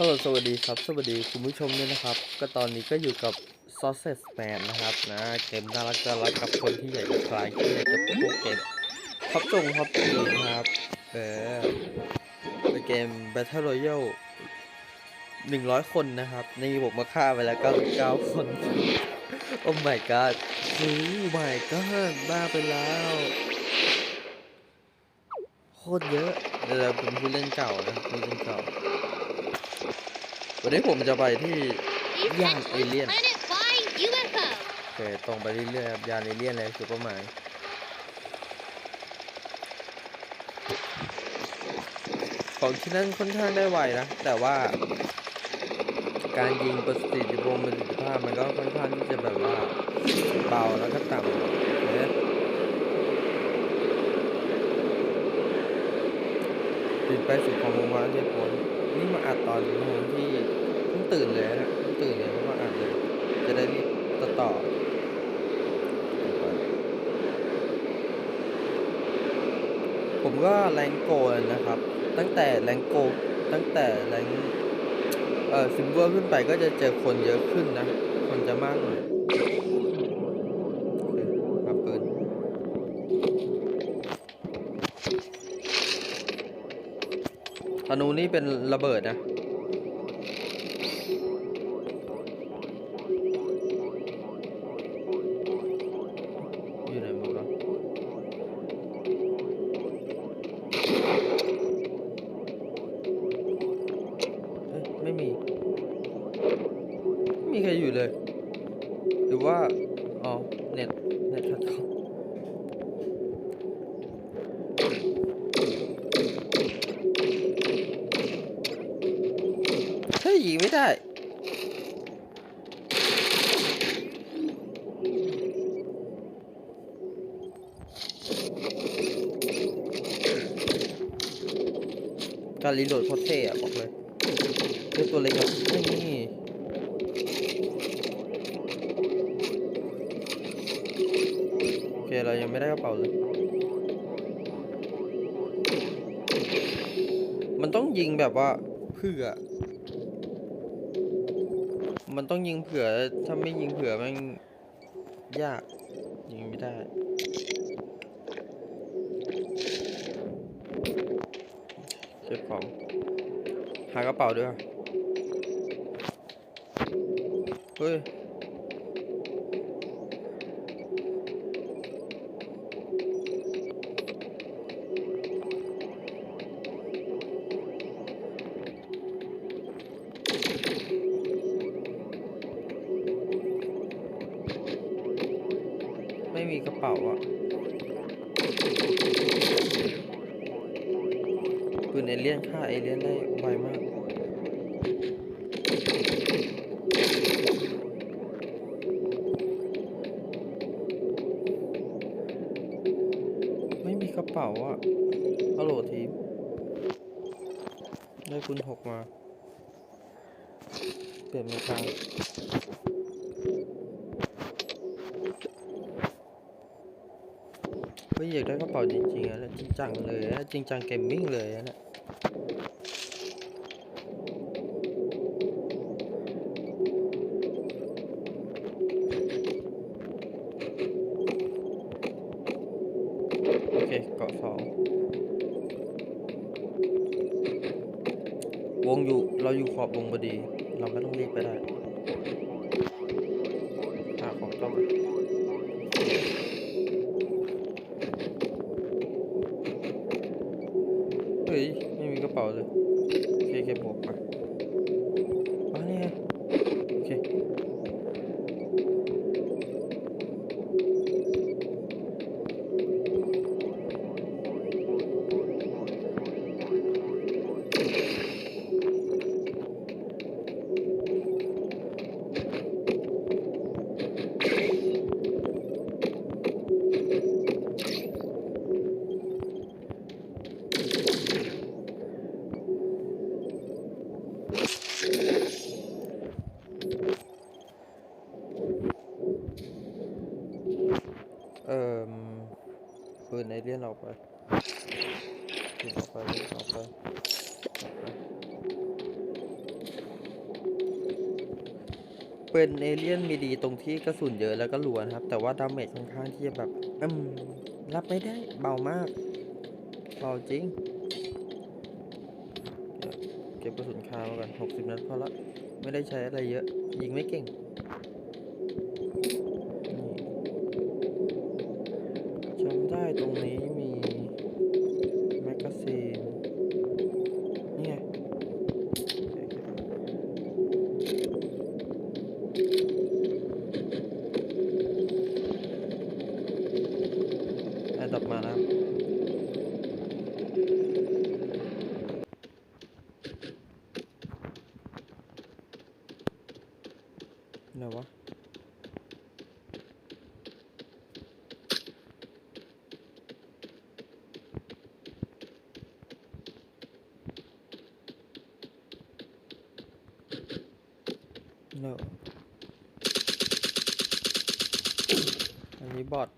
ฮัลโหลสวัสดีครับ สวัสดีคุณผู้ชมด้วยนะครับ ก็ตอนนี้ก็อยู่กับ Sausage Man นะครับนะเกมน่ารักน่ารักกับคนที่อยากจะคลายที่อยากจะพวกเกมพับจงพับจีนะครับ เออเป็นเกม Battle Royale หนึ่งร้อยคนนะครับ นี่ผมมาฆ่าไปแล้วเก้าสิบเก้าคน โอ้ my god โอ้ my god บ้าไปแล้วโคตรเยอะเราเป็นผู้เล่นเก่านะผู้เล่นเก่า วันนี้ผมจะไปที่ย่างเอเลี่ยน Planet by UFO. โอเคตรงไปเรื่อยๆครับยานเอเลี่ยนเลยคือเป้าหมายของที่นั่นค่อนข้างได้ไวนะ แต่ว่า การยิงประสิทธิภาพประสิทธิภาพมันก็ค่อนข้างที่จะแบบว่าเบาแล้วก็ต่ำนะติดไปสู่ความมุ่งมั่นที่ผล นี่มาอัดตอนโมงที่เพิ่งตื่นเลยนะเพิ่งตื่นเลยเพราะว่าอัดเลย จะได้รีบต่อต่อผมก็แรงโกนนะครับ ตั้งแต่แรงโกตั้งแต่แรงเอ่อซิมเวอร์ขึ้นไปก็จะเจอคนเยอะขึ้นนะ คนจะมากหน่อยโอเคครับปืน ธนูนี่เป็นระเบิดนะ อยู่ไหนหมดวะเอ้ยไม่มี ไม่มีใครอยู่เลย หรือว่า อ๋อ เน็ต เน็ตขัดข้องเฮ้ยยิงไม่ได้ การรีโหลดโคตรเท่อะบอกเลยด้วยตัวเล็กอะนี่โอเคเรายังไม่ได้กระเป๋าเลย มันต้องยิงแบบว่าเผื่อ มันต้องยิงเผื่อ ถ้าไม่ยิงเผื่อมันยาก ยิงไม่ได้ เก็บของ หากระเป๋าด้วย เฮ้ยไม่มีกระเป๋าอะปืน เอเลี่ยนฆ่าเอเลี่ยนได้ไวมาก ไม่มีกระเป๋าอะฮัลโหลทีม ได้คุณหกมา เปลี่ยนมาทางเฮ้ยอยากได้กระเป๋าจริงๆอะแล้วจริงจังเลยนะจริงจังเกมมิ่งเลยนะเนี่ยโอเคเกาะสองวงอยู่เราอยู่ขอบวงพอดี เราไม่ต้องรีบไปได้ เอ่อปืนในเลียนออกไปปืนออกไปเลียนออกไปออกไปเป็นเอเลี่ยนมีดีตรงที่กระสุนเยอะแล้วก็รัวนะครับ แต่ว่าดาเมจค่อนข้างที่จะแบบอืมรับไม่ได้เบามากเบาจริง ก็บกระสุนคามาก่อนหกสิบนัดพอละ ไม่ได้ใช้อะไรเยอะ ยิงไม่เก่งจำได้ตรงนี้มีแมกกาซีนนี่ไงโอเคโอเคแอดดับมาแล้ว ไหนวะ no อันนี้บอท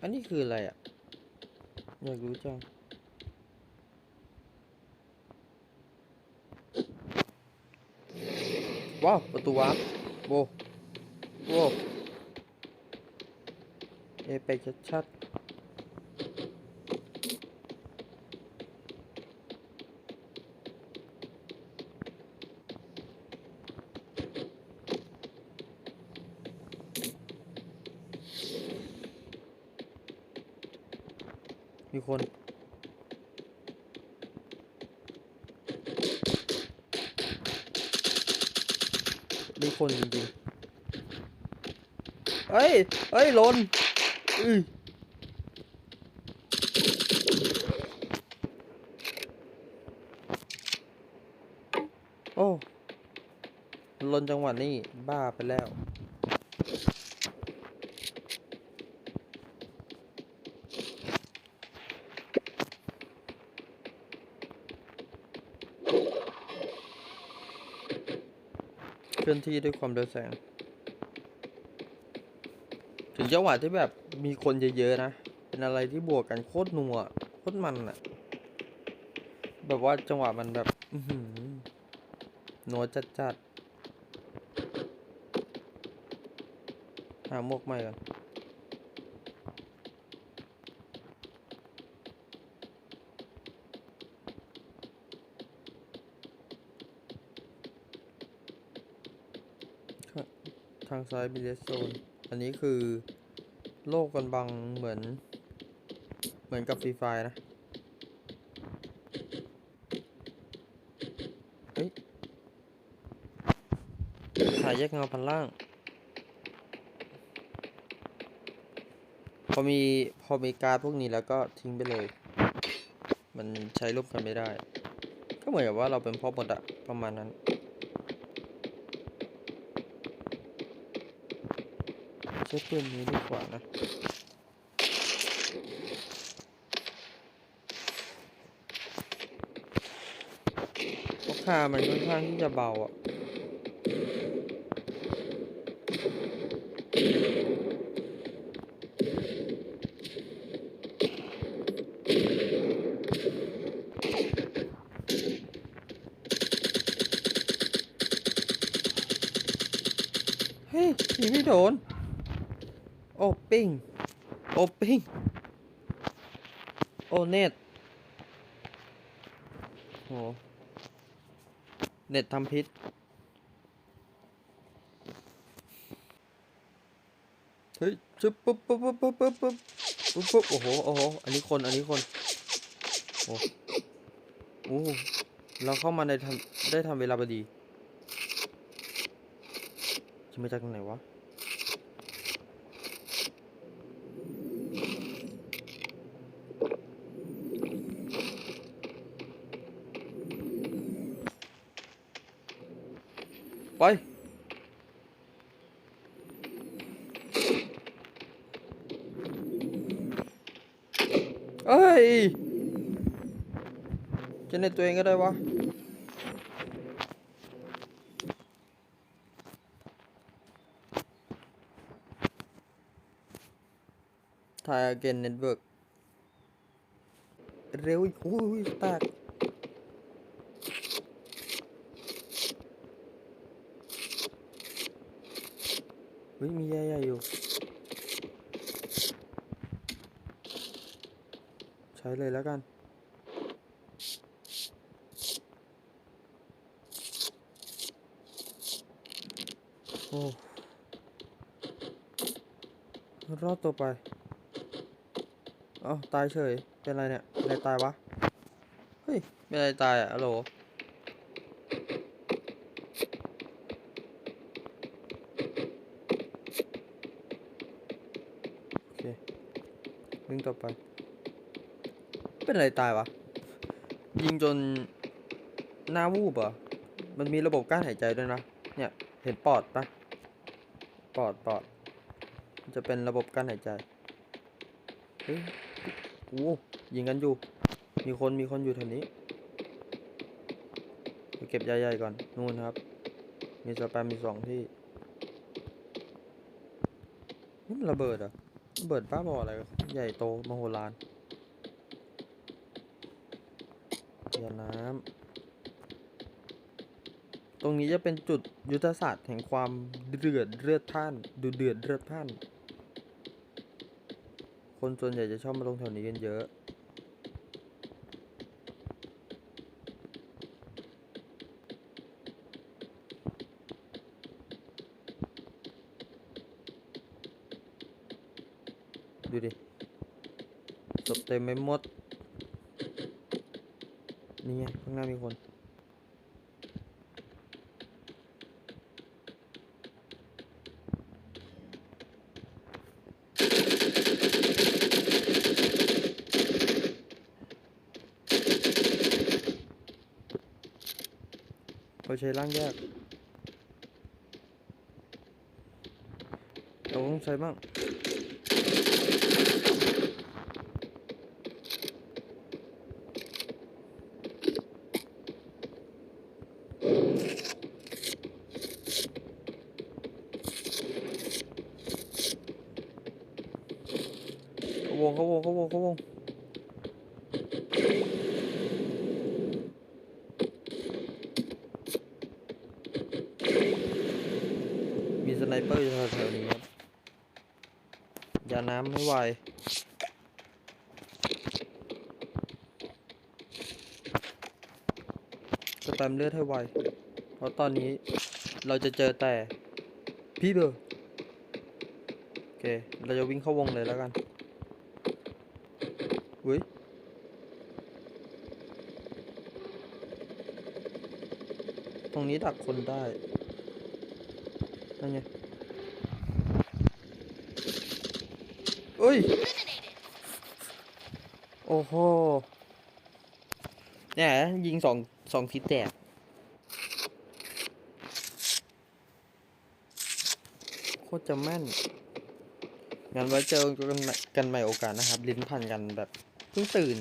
อันนี้คืออะไรอะ อยากรู้จัง ว้าว ประตูวาร์ปโว้โว้เอไปชัดมีคน มีคนจริงๆเฮ้ยเฮ้ยหลนอือโอ้หลนจังหวะนี้บ้าไปแล้ว เคลื่อนที่ด้วยความเร็วแสง ถึงจังหวะที่แบบมีคนเยอะๆนะ เป็นอะไรที่บวกกันโคตรนัวโคตรมันอะแบบว่าจังหวะมันแบบหนัวจัดๆหาหมวกใหม่ก่อนข้างทางซ้ายมีเลสโซน อันนี้คือโลกกันบังเหมือน เหมือนกับฟรีไฟนะ เฮ้ย ถ่ายแยกเงาพันล่าง พอมีพอมีการพวกนี้แล้วก็ทิ้งไปเลย มันใช้ร่วมกันไม่ได้ ก็เหมือนกับว่าเราเป็นพ่อบดอะประมาณนั้น ช้ปืนนี้ดีกว่านะเพราะค่ามันค่อนข้างที่จะเบาอะเฮ้ยยิงไม่โดน โอ้ปิ้งโอ้ปิ้งโอเน็ตโหเน็ตทำพิษ เฮ้ยชึบปุ๊บปุ๊บปุ๊บปุ๊บปุ๊บปุ๊บปุ๊บปุ๊บโอ้โห โอ้โห อันนี้คน อันนี้คน โอ้โอ้เราเข้ามาในทำได้ทำเวลาพอดีจะมาจากตรงไหนวะ ไปเอ้ยจะในตัวเองก็ได้วะถ่ายเกนเน็ตเวิร์กเร็วอุ้ยแตก เฮ้ยมีแย่ๆอยู่ ใช้เลยแล้วกัน โอ้รอดตัวไปเอ้าตายเฉย เป็นไรเนี่ย เป็นไรตายวะ เฮ้ย เป็นไรตายอะฮัลโหล โอเค วิ่งต่อไป เป็นไรตายวะ ยิงจนหน้าวูบเหรอะมันมีระบบกั้นหายใจด้วยนะ เนี่ย เห็นปอดปะปอดปอด จะเป็นระบบกั้นหายใจ เฮ้ยโอ้ยิงกันอยู่ มีคนมีคนอยู่แถวนี้เก็บใหญ่ๆก่อน นู่นครับ มีสแปมมีสองที่นี่มันระเบิดอะ เบิดป้าบออะไร ใหญ่โตมโหฬารเรือน้ำตรงนี้จะเป็นจุดยุทธศาสตร์แห่งความเดือดเลือดท่าน ดูเดือดเลือดท่าน คนส่วนใหญ่จะชอบมาลงแถวนี้กันเยอะ ดูดิศพเต็มไปหมด นี่ไงข้างหน้ามีคน เขาใช้ร่างแยกเราต้องใช้บ้าง งเขาวงเขาวงเขาวงมีสไนเปอร์อยู่แถวๆนี้ครับยาน้ำไม่ไหวสแปมเลือดให้ไว เพราะตอนนี้เราจะเจอแต่พี่เบอร์โอเค เราจะวิ่งเข้าวงเลยแล้วกัน อุ้ยตรงนี้ดักคนได้นั่นไงเอ้ย โอ้โห เนี่ยยิงสองสองทีแตกโคตรจะแม่น งั้นไว้เจอกันกันใหม่โอกาสนะครับ ลิ้นพันกันแบบ เพิ่งตื่น